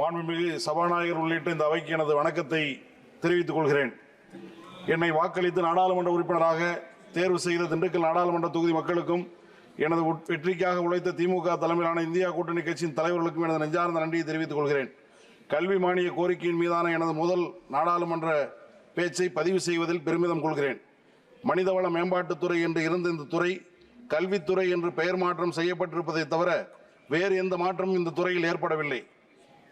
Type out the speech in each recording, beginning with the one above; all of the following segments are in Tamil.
மாண்புமிகு சபாநாயகர் உள்ளிட்ட இந்த அவைக்கு எனது வணக்கத்தை தெரிவித்துக் கொள்கிறேன். என்னை வாக்களித்து நாடாளுமன்ற உறுப்பினராக தேர்வு செய்த திண்டுக்கல் நாடாளுமன்ற தொகுதி மக்களுக்கும் எனது உட்- வெற்றிக்காக உழைத்த திமுக தலைமையிலான இந்தியா கூட்டணி கட்சியின் தலைவர்களுக்கும் எனது நெஞ்சார்ந்த நன்றியை தெரிவித்துக் கொள்கிறேன். கல்வி மானிய கோரிக்கையின் மீதான எனது முதல் நாடாளுமன்ற பேச்சை பதிவு செய்வதில் பெருமிதம் கொள்கிறேன். மனிதவள மேம்பாட்டுத்துறை என்று இருந்த இந்த துறை கல்வித்துறை என்று பெயர் மாற்றம் செய்யப்பட்டிருப்பதை தவிர வேறு எந்த மாற்றமும் இந்த துறையில் ஏற்படவில்லை.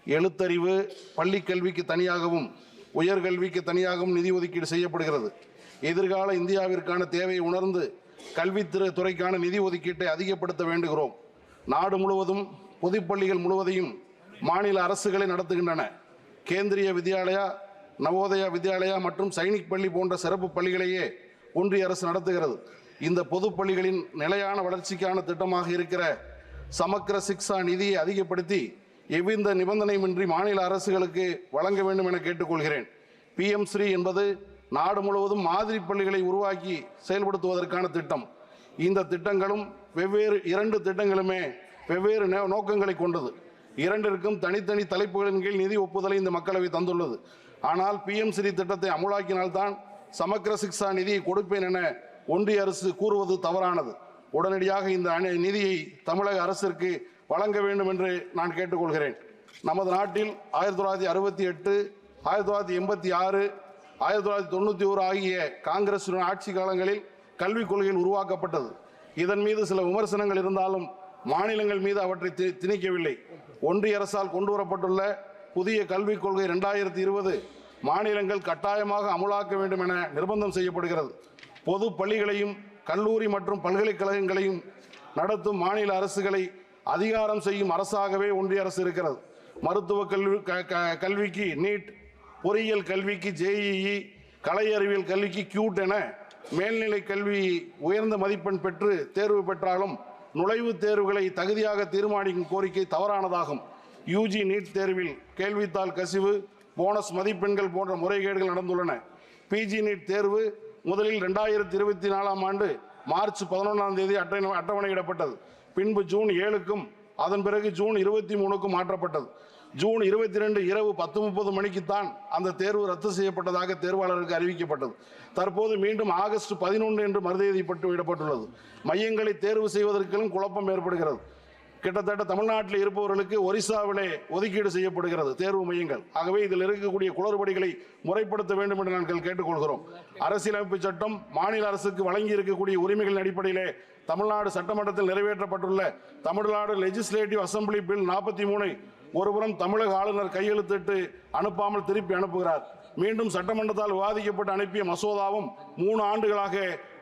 எழுத்தறிவு பள்ளி கல்விக்கு தனியாகவும் உயர்கல்விக்கு தனியாகவும் நிதி ஒதுக்கீடு செய்யப்படுகிறது. எதிர்கால இந்தியாவிற்கான தேவையை உணர்ந்து கல்வித்துறை துறைக்கான நிதி ஒதுக்கீட்டை அதிகப்படுத்த வேண்டுகிறோம். நாடு முழுவதும் பொதுப்பள்ளிகள் முழுவதையும் மாநில அரசுகளை நடத்துகின்றன. கேந்திரிய வித்யாலயா நவோதயா வித்யாலயா மற்றும் சைனிக் பள்ளி போன்ற சிறப்பு பள்ளிகளையே ஒன்றிய அரசு நடத்துகிறது. இந்த பொது பள்ளிகளின் நிலையான வளர்ச்சிக்கான திட்டமாக இருக்கிற சமக்கர சிக்ஷா நிதியை அதிகப்படுத்தி எவ்வித நிபந்தனையுமின்றி மாநில அரசுகளுக்கு வழங்க வேண்டும் என கேட்டுக்கொள்கிறேன். பிஎம் ஸ்ரீ என்பது நாடு முழுவதும் மாதிரி பள்ளிகளை உருவாக்கி செயல்படுத்துவதற்கான திட்டம். இந்த திட்டங்களும் வெவ்வேறு இரண்டு திட்டங்களுமே வெவ்வேறு நோ- நோக்கங்களை கொண்டது. இரண்டிற்கும் தனித்தனி தலைப்புகளின் கீழ் நிதி ஒப்புதலை இந்த மக்களவை தந்துள்ளது. ஆனால் பிஎம் ஸ்ரீ திட்டத்தை அமுலாக்கினால்தான் சமக்கர சிக்ஷா நிதியை கொடுப்பேன் என ஒன்றிய அரசு கூறுவது தவறானது. உடனடியாக இந்த நிதியை தமிழக அரசிற்கு வழங்க வேண்டும் என்று நான் கேட்டுக்கொள்கிறேன். நமது நாட்டில் ஆயிரத்தி தொள்ளாயிரத்தி அறுபத்தி எட்டு ஆயிரத்தி தொள்ளாயிரத்தி எண்பத்தி ஆறு ஆயிரத்தி தொள்ளாயிரத்தி தொண்ணூற்றி ஓரு ஆகிய காங்கிரஸ் ஆட்சி காலங்களில் கல்விக் கொள்கையில் உருவாக்கப்பட்டது. இதன் மீது சில விமர்சனங்கள் இருந்தாலும் மாநிலங்கள் மீது அவற்றை தி- திணிக்கவில்லை. ஒன்றிய அரசால் கொண்டு வரப்பட்டுள்ள புதிய கல்விக் கொள்கை ரெண்டாயிரத்தி இருபது மாநிலங்கள் கட்டாயமாக அமுலாக்க வேண்டும் என நிர்பந்தம் செய்யப்படுகிறது. பொது பள்ளிகளையும் கல்லூரி மற்றும் பல்கலைக்கழகங்களையும் நடத்தும் மாநில அரசுகளை அதிகாரம் செய்யும் அரசாகவே ஒன்றிய அரசு இருக்கிறது. மருத்துவ கல்வி க- க- கல்விக்கு நீட் பொறியியல் கல்விக்கு ஜேஇஇ கலை அறிவியல் கல்விக்கு கியூட் என மேல்நிலை கல்வி உயர்ந்த மதிப்பெண் பெற்று தேர்வு பெற்றாலும் நுழைவுத் தேர்வுகளை தகுதியாக தீர்மானிக்கும் கோரிக்கை தவறானதாகும். யூஜி நீட் தேர்வில் கேள்வித்தாள் கசிவு போனஸ் மதிப்பெண்கள் போன்ற முறைகேடுகள் நடந்துள்ளன. பிஜி நீட் தேர்வு முதலில் ரெண்டாயிரத்தி இருபத்தி நாலாம் ஆண்டு மார்ச் பதினொன்றாம் தேதி அட்டவணை அட்டவணையிடப்பட்டது. பின்பு ஜூன் ஏழுக்கும் அதன் பிறகு ஜூன் இருபத்தி மூணுக்கும் மாற்றப்பட்டது. ஜூன் இருபத்தி ரெண்டு இரவு பத்து முப்பது மணிக்குத்தான் அந்த தேர்வு ரத்து செய்யப்பட்டதாக தேர்வாளருக்கு அறிவிக்கப்பட்டது. தற்போது மீண்டும் ஆகஸ்ட் பதினொன்று என்று மறுதேதிப்பட்டு விடப்பட்டுள்ளது. மையங்களை தேர்வு செய்வதற்கும் குழப்பம் ஏற்படுகிறது. கிட்டத்தட்ட தமிழ்நாட்டில் இருப்பவர்களுக்கு ஒரிசாவிலே ஒதுக்கீடு செய்யப்படுகிறது. தேர்வு மையங்கள். ஆகவே இதில் இருக்கக்கூடிய குளறுபடிகளை முறைப்படுத்த வேண்டும் என்று நாங்கள் கேட்டுக்கொள்கிறோம். அரசியலமைப்பு சட்டம் மாநில அரசுக்கு வழங்கி இருக்கக்கூடிய உரிமைகளின் அடிப்படையிலே தமிழ்நாடு சட்டமன்றத்தில் நிறைவேற்றப்பட்டுள்ள தமிழ்நாடு லெஜிஸ்லேட்டிவ் அசம்பிளி பில் நாற்பத்தி மூணை ஒருபுறம் தமிழக ஆளுநர் கையெழுத்திட்டு அனுப்பாமல் திருப்பி அனுப்புகிறார். மீண்டும் சட்டமன்றத்தால் விவாதிக்கப்பட்டு அனுப்பிய மசோதாவும் மூணு ஆண்டுகளாக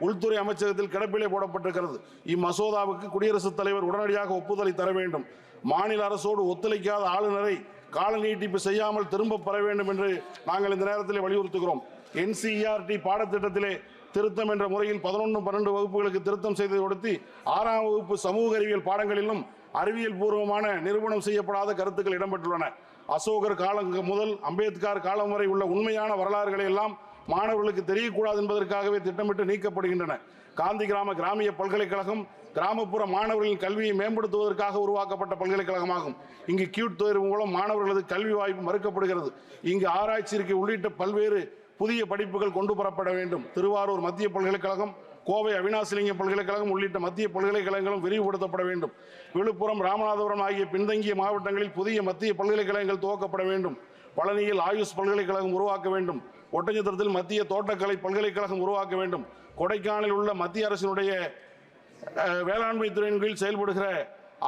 உள்துறை அமைச்சகத்தில் கிடப்பிலே போடப்பட்டிருக்கிறது. இம்மசோதாவுக்கு குடியரசுத் தலைவர் உடனடியாக ஒப்புதலை தர வேண்டும். மாநில அரசோடு ஒத்துழைக்காத ஆளுநரை கால நீட்டிப்பு செய்யாமல் திரும்ப பெற வேண்டும் என்று நாங்கள் இந்த நேரத்தில் வலியுறுத்துகிறோம். என்சிஇஆர்டி பாடத்திட்டத்திலே திருத்தம் என்ற முறையில் பதினொன்று பன்னெண்டு வகுப்புகளுக்கு திருத்தம் செய்ததை கொடுத்து ஆறாம் வகுப்பு சமூக அறிவியல் பாடங்களிலும் அறிவியல் பூர்வமான நிரூபணம் செய்யப்படாத கருத்துக்கள் இடம்பெற்றுள்ளன. அசோகர் காலம் முதல் அம்பேத்கர் காலம் வரை உள்ள உண்மையான வரலாறுகளை எல்லாம் மாணவர்களுக்கு தெரியக்கூடாது என்பதற்காகவே திட்டமிட்டு நீக்கப்படுகின்றன. காந்தி கிராம கிராமிய பல்கலைக்கழகம் கிராமப்புற மாணவர்களின் கல்வியை மேம்படுத்துவதற்காக உருவாக்கப்பட்ட பல்கலைக்கழகமாகும். இங்கு கியூட் தேர்வு மூலம் மாணவர்களது கல்வி வாய்ப்பு மறுக்கப்படுகிறது. இங்கு ஆராய்ச்சிக்கு உள்ளிட்ட பல்வேறு புதிய படிப்புகள் கொண்டு வரப்பட வேண்டும். திருவாரூர் மத்திய பல்கலைக்கழகம் கோவை அவினாசிலிங்க பல்கலைக்கழகம் உள்ளிட்ட மத்திய பல்கலைக்கழகங்களும் விரிவுபடுத்தப்பட வேண்டும். விழுப்புரம் ராமநாதபுரம் ஆகிய பின்தங்கிய மாவட்டங்களில் புதிய மத்திய பல்கலைக்கழகங்கள் துவக்கப்பட வேண்டும். பழனியில் ஆயுஷ் பல்கலைக்கழகம் உருவாக்க வேண்டும். ஒட்டஞ்சத்திரத்தில் மத்திய தோட்டக்கலை பல்கலைக்கழகம் உருவாக்க வேண்டும். கொடைக்கானலில் உள்ள மத்திய அரசினுடைய வேளாண்மை துறையின் கீழ் செயல்படுகிற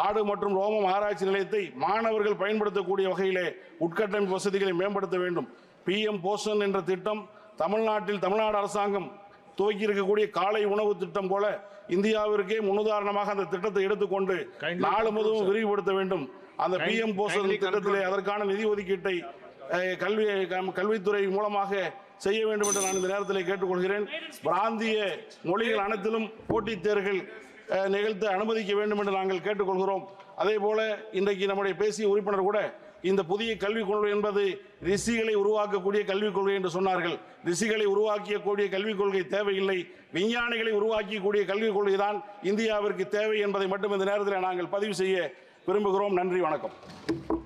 ஆடு மற்றும் ரோமம் ஆராய்ச்சி நிலையத்தை மாணவர்கள் பயன்படுத்தக்கூடிய வகையிலே உட்கட்டமைப்பு வசதிகளை மேம்படுத்த வேண்டும். பிஎம் போஷன் என்ற திட்டம் தமிழ்நாட்டில் தமிழ்நாடு அரசாங்கம் துவக்கி இருக்கக்கூடிய காலை உணவு திட்டம் போல இந்தியாவிற்கே முன்னுதாரணமாக அந்த திட்டத்தை எடுத்துக்கொண்டு நாடு முழுவதும் விரிவுபடுத்த வேண்டும். அந்த பிஎம் போஷன் திட்டத்திலே அதற்கான நிதி ஒதுக்கீட்டை கல்வி கல்வித்துறை மூலமாக செய்ய வேண்டும் என்று நான் இந்த நேரத்தில் கேட்டுக்கொள்கிறேன். பிராந்திய மொழிகள் அனைத்திலும் போட்டித் தேர்வுகள் நிகழ்த்த அனுமதிக்க வேண்டும் என்று நாங்கள் கேட்டுக்கொள்கிறோம். அதே போல இன்றைக்கு நம்முடைய பேசிய உறுப்பினர் கூட இந்த புதிய கல்விக் கொள்கை என்பது ரிஷிகளை உருவாக்கக்கூடிய கல்விக் கொள்கை என்று சொன்னார்கள். ரிஷிகளை உருவாக்கிய கூடிய கல்விக் கொள்கை தேவையில்லை. விஞ்ஞானிகளை உருவாக்கக்கூடிய கல்விக் கொள்கை தான் இந்தியாவிற்கு தேவை என்பதை மட்டும் இந்த நேரத்தில் நாங்கள் பதிவு செய்ய விரும்புகிறோம். நன்றி வணக்கம்.